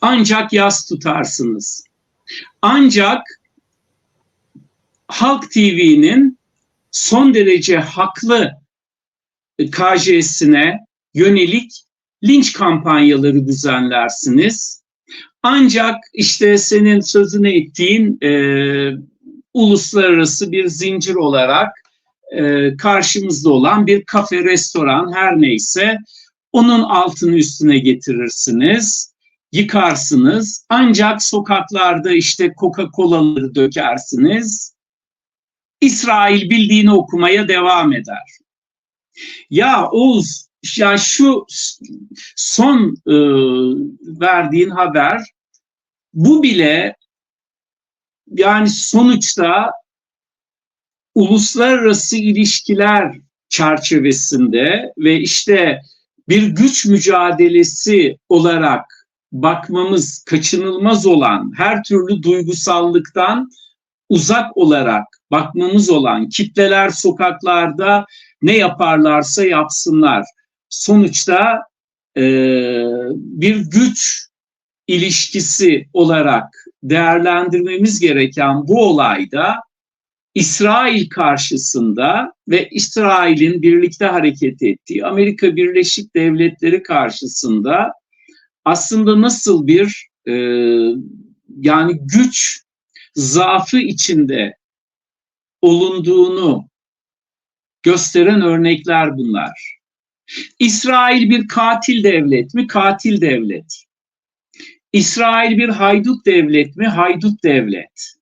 ancak yas tutarsınız. Ancak Halk TV'nin son derece haklı KJ'sine yönelik linç kampanyaları düzenlersiniz. Ancak işte senin sözünü ettiğin e, uluslararası bir zincir olarak e, karşımızda olan bir kafe, restoran her neyse onun altını üstüne getirirsiniz, yıkarsınız. Ancak sokaklarda işte Coca-Cola'ları dökersiniz. İsrail bildiğini okumaya devam eder. Ya Oğuz, ya şu son e, verdiğin haber, bu bile yani sonuçta uluslararası ilişkiler çerçevesinde ve işte bir güç mücadelesi olarak bakmamız kaçınılmaz olan her türlü duygusallıktan uzak olarak bakmamız olan kitleler sokaklarda ne yaparlarsa yapsınlar. Sonuçta e, bir güç ilişkisi olarak değerlendirmemiz gereken bu olayda İsrail karşısında ve İsrail'in birlikte hareket ettiği Amerika Birleşik Devletleri karşısında aslında nasıl bir e, yani güç zaafı içinde olunduğunu gösteren örnekler bunlar. İsrail bir katil devlet mi? Katil devlet. İsrail bir haydut devlet mi? Haydut devlet.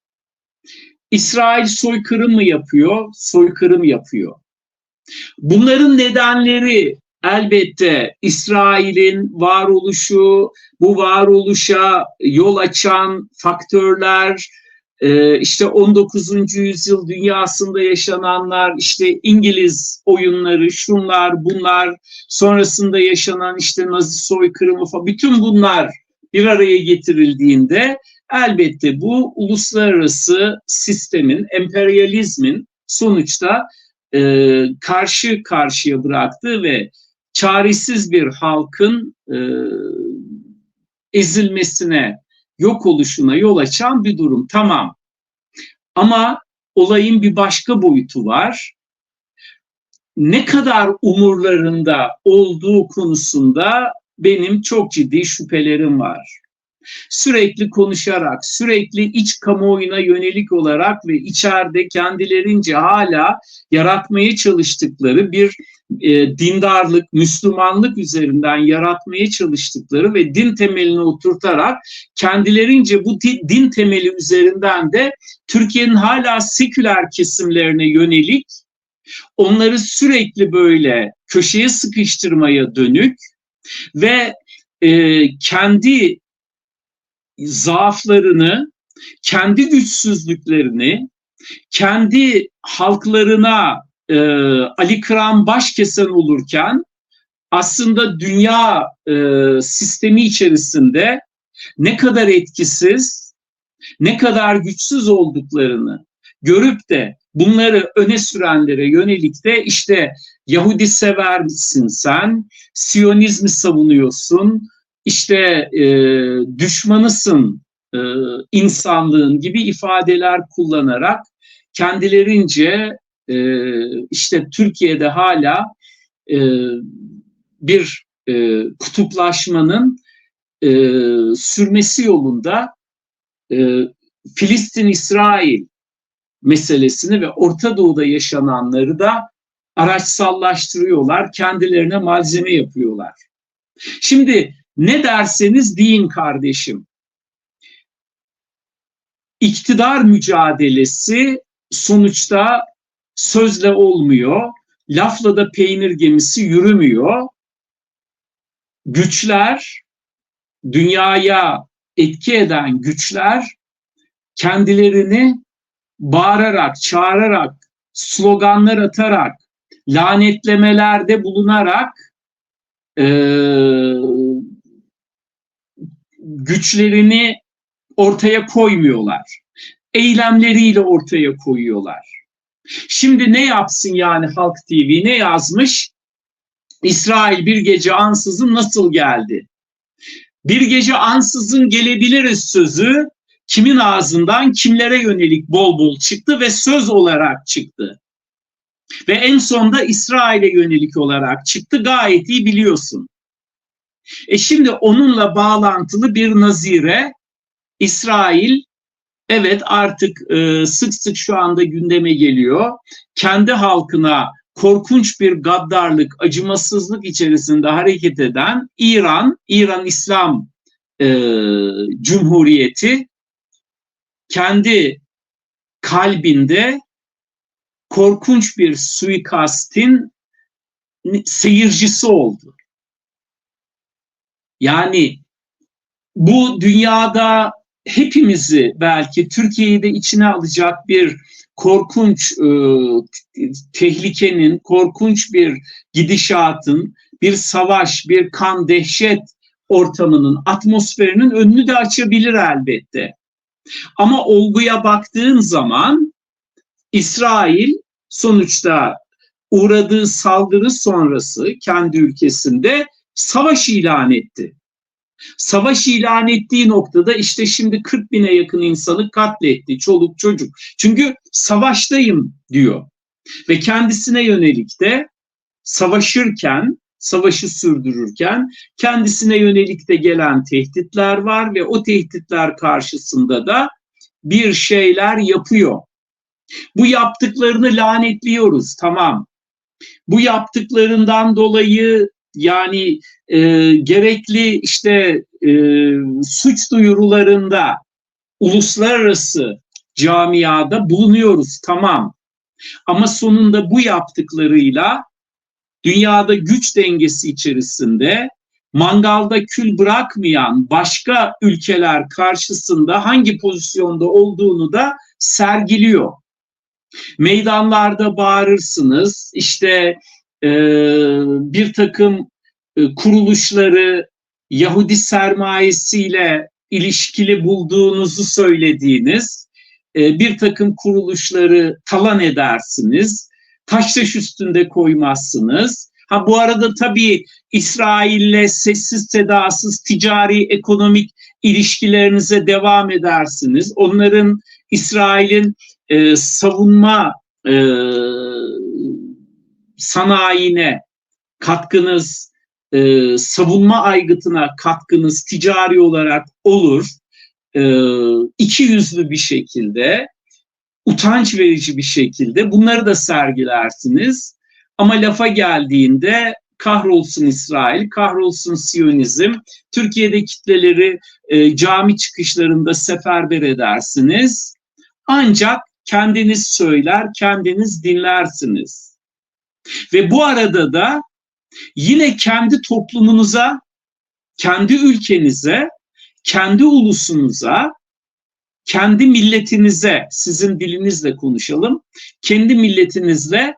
İsrail soykırım mı yapıyor? Soykırım yapıyor. Bunların nedenleri elbette İsrail'in varoluşu, bu varoluşa yol açan faktörler, e, işte 19. yüzyıl dünyasında yaşananlar, işte İngiliz oyunları, şunlar, bunlar, sonrasında yaşanan işte Nazi soykırımı falan, bütün bunlar bir araya getirildiğinde elbette bu uluslararası sistemin, emperyalizmin sonuçta e, karşı karşıya bıraktığı ve çaresiz bir halkın e, ezilmesine, yok oluşuna yol açan bir durum. Tamam. Ama olayın bir başka boyutu var. Ne kadar umurlarında olduğu konusunda benim çok ciddi şüphelerim var. Sürekli konuşarak, sürekli iç kamuoyuna yönelik olarak ve içeride kendilerince hala yaratmaya çalıştıkları bir e, dindarlık, Müslümanlık üzerinden yaratmaya çalıştıkları ve din temelini oturtarak kendilerince bu din temeli üzerinden de Türkiye'nin hala seküler kesimlerine yönelik onları sürekli böyle köşeye sıkıştırmaya dönük ve e, kendi zaaflarını, kendi güçsüzlüklerini, kendi halklarına e, Ali Kıran baş kesen olurken aslında dünya e, sistemi içerisinde ne kadar etkisiz, ne kadar güçsüz olduklarını görüp de bunları öne sürenlere yönelik de işte Yahudi sever misin sen, Siyonizmi savunuyorsun, işte e, düşmanısın e, insanlığın gibi ifadeler kullanarak kendilerince e, işte Türkiye'de hala e, bir e, kutuplaşmanın e, sürmesi yolunda e, Filistin-İsrail meselesini ve Orta Doğu'da yaşananları da araçsallaştırıyorlar, kendilerine malzeme yapıyorlar. Şimdi ne derseniz deyin kardeşim. İktidar mücadelesi sonuçta sözle olmuyor. Lafla da peynir gemisi yürümüyor. Güçler, dünyaya etki eden güçler kendilerini bağırarak, çağırarak, sloganlar atarak, lanetlemelerde bulunarak e, güçlerini ortaya koymuyorlar. Eylemleriyle ortaya koyuyorlar. Şimdi ne yapsın yani Halk TV ne yazmış? İsrail bir gece ansızın nasıl geldi? Bir gece ansızın gelebiliriz sözü kimin ağzından kimlere yönelik bol bol çıktı ve söz olarak çıktı. Ve en sonda İsrail'e yönelik olarak çıktı gayet iyi biliyorsun. E şimdi onunla bağlantılı bir nazire İsrail evet artık e, sık sık şu anda gündeme geliyor. Kendi halkına korkunç bir gaddarlık, acımasızlık içerisinde hareket eden İran, İran İslam e, Cumhuriyeti kendi kalbinde korkunç bir suikastin seyircisi oldu. Yani bu dünyada hepimizi belki Türkiye'yi de içine alacak bir korkunç e, tehlikenin, korkunç bir gidişatın, bir savaş, bir kan, dehşet ortamının, atmosferinin önünü de açabilir elbette. Ama olguya baktığın zaman İsrail sonuçta uğradığı saldırı sonrası kendi ülkesinde savaş ilan etti. Savaş ilan ettiği noktada işte şimdi 40 bine yakın insanı katletti. Çoluk çocuk. Çünkü savaştayım diyor. Ve kendisine yönelik de savaşırken, savaşı sürdürürken kendisine yönelik de gelen tehditler var ve o tehditler karşısında da bir şeyler yapıyor. Bu yaptıklarını lanetliyoruz tamam. Bu yaptıklarından dolayı yani e, gerekli işte e, suç duyurularında uluslararası camiada bulunuyoruz tamam. Ama sonunda bu yaptıklarıyla dünyada güç dengesi içerisinde mangalda kül bırakmayan başka ülkeler karşısında hangi pozisyonda olduğunu da sergiliyor. Meydanlarda bağırırsınız, işte e, bir takım e, kuruluşları Yahudi sermayesiyle ilişkili bulduğunuzu söylediğiniz e, bir takım kuruluşları talan edersiniz, taş taş üstünde koymazsınız. Ha bu arada tabii İsrail'le sessiz sedasız ticari ekonomik ilişkilerinize devam edersiniz. Onların İsrail'in e, savunma e, sanayine katkınız, e, savunma aygıtına katkınız ticari olarak olur. E, iki yüzlü bir şekilde, utanç verici bir şekilde bunları da sergilersiniz. Ama lafa geldiğinde kahrolsun İsrail, kahrolsun Siyonizm, Türkiye'de kitleleri e, cami çıkışlarında seferber edersiniz. Ancak kendiniz söyler, kendiniz dinlersiniz. Ve bu arada da yine kendi toplumunuza, kendi ülkenize, kendi ulusunuza, kendi milletinize, sizin dilinizle konuşalım, kendi milletinizle,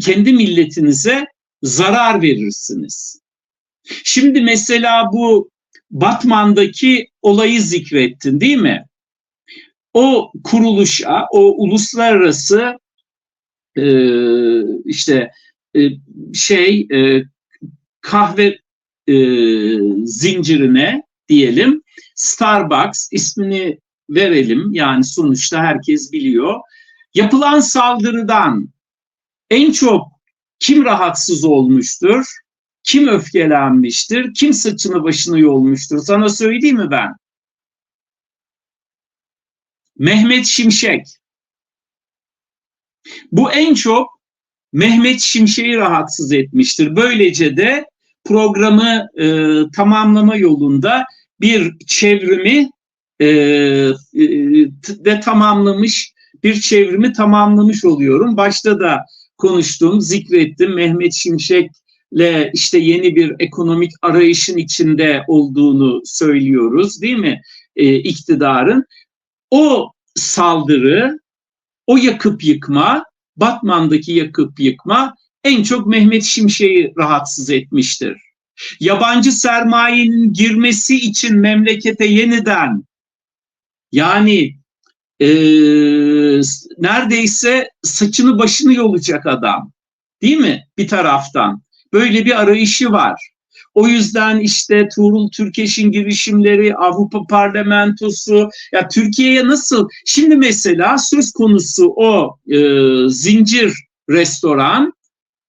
kendi milletinize zarar verirsiniz. Şimdi mesela bu Batman'daki olayı zikrettin değil mi? O kuruluşa, o uluslararası e, işte şey e, kahve e, zincirine diyelim Starbucks ismini verelim yani sonuçta herkes biliyor. Yapılan saldırıdan en çok kim rahatsız olmuştur? Kim öfkelenmiştir? Kim saçını başını yolmuştur? Sana söyleyeyim mi ben? Mehmet Şimşek. Bu en çok Mehmet Şimşek'i rahatsız etmiştir. Böylece de programı e, tamamlama yolunda bir çevrimi e, e, de tamamlamış, bir çevrimi tamamlamış oluyorum. Başta da konuştum, zikrettim. Mehmet Şimşek'le işte yeni bir ekonomik arayışın içinde olduğunu söylüyoruz değil mi e, iktidarın? O saldırı, o yakıp yıkma, Batman'daki yakıp yıkma en çok Mehmet Şimşek'i rahatsız etmiştir. Yabancı sermayenin girmesi için memlekete yeniden yani e, neredeyse saçını başını yolacak adam. Değil mi? Bir taraftan. Böyle bir arayışı var. O yüzden işte Tuğrul Türkeş'in girişimleri, Avrupa Parlamentosu, ya Türkiye'ye nasıl, şimdi mesela söz konusu o e, zincir restoran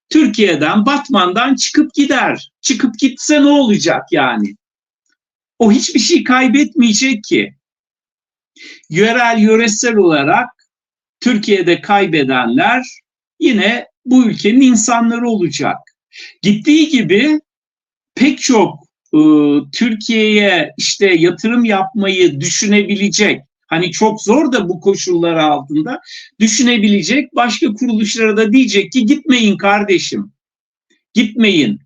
Türkiye'den, Batman'dan çıkıp gider. Çıkıp gitse ne olacak yani? O hiçbir şey kaybetmeyecek ki. Yerel, yöresel olarak Türkiye'de kaybedenler yine bu ülkenin insanları olacak. Gittiği gibi pek çok e, Türkiye'ye işte yatırım yapmayı düşünebilecek, hani çok zor da bu koşullar altında düşünebilecek başka kuruluşlara da diyecek ki gitmeyin kardeşim, gitmeyin,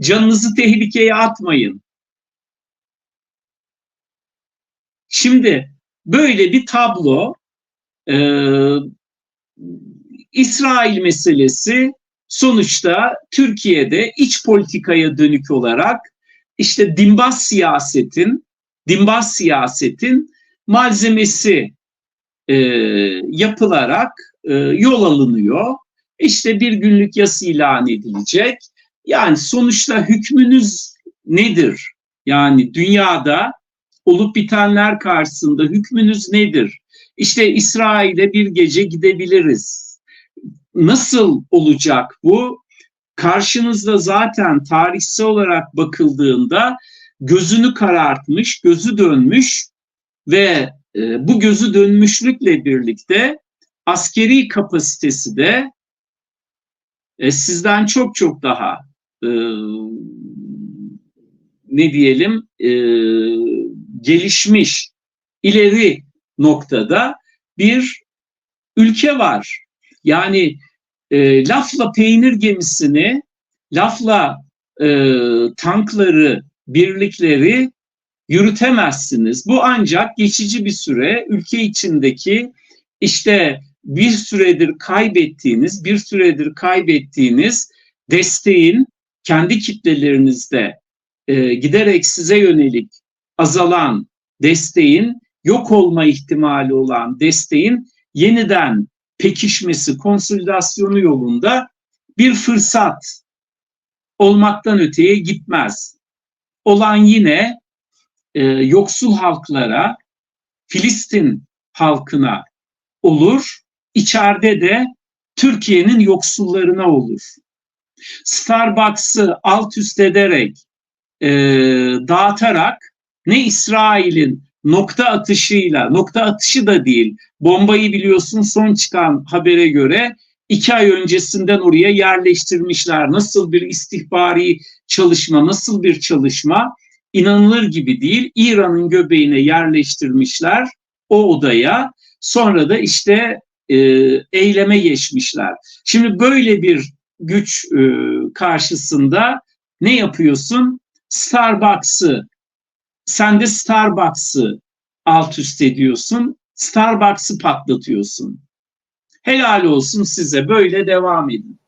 canınızı tehlikeye atmayın. Şimdi böyle bir tablo, e, İsrail meselesi sonuçta Türkiye'de iç politikaya dönük olarak işte dimbaz siyasetin dimbaz siyasetin malzemesi e, yapılarak e, yol alınıyor. İşte bir günlük yas ilan edilecek. Yani sonuçta hükmünüz nedir? Yani dünyada olup bitenler karşısında hükmünüz nedir? İşte İsrail'e bir gece gidebiliriz. Nasıl olacak bu? Karşınızda zaten tarihsel olarak bakıldığında gözünü karartmış, gözü dönmüş ve e, bu gözü dönmüşlükle birlikte askeri kapasitesi de e, sizden çok çok daha e, ne diyelim e, gelişmiş, ileri noktada bir ülke var. Yani e, lafla peynir gemisini, lafla e, tankları, birlikleri yürütemezsiniz. Bu ancak geçici bir süre ülke içindeki işte bir süredir kaybettiğiniz, bir süredir kaybettiğiniz desteğin kendi kitlelerinizde e, giderek size yönelik azalan desteğin yok olma ihtimali olan desteğin yeniden pekişmesi, konsolidasyonu yolunda bir fırsat olmaktan öteye gitmez. Olan yine e, yoksul halklara, Filistin halkına olur, içeride de Türkiye'nin yoksullarına olur. Starbucks'ı alt üst ederek, e, dağıtarak ne İsrail'in nokta atışıyla, nokta atışı da değil, bombayı biliyorsun son çıkan habere göre iki ay öncesinden oraya yerleştirmişler. Nasıl bir istihbari çalışma, nasıl bir çalışma inanılır gibi değil. İran'ın göbeğine yerleştirmişler o odaya. Sonra da işte e, eyleme geçmişler. Şimdi böyle bir güç e, karşısında ne yapıyorsun? Starbucks'ı sen de Starbucks'ı alt üst ediyorsun. Starbucks'ı patlatıyorsun. Helal olsun size böyle devam edin.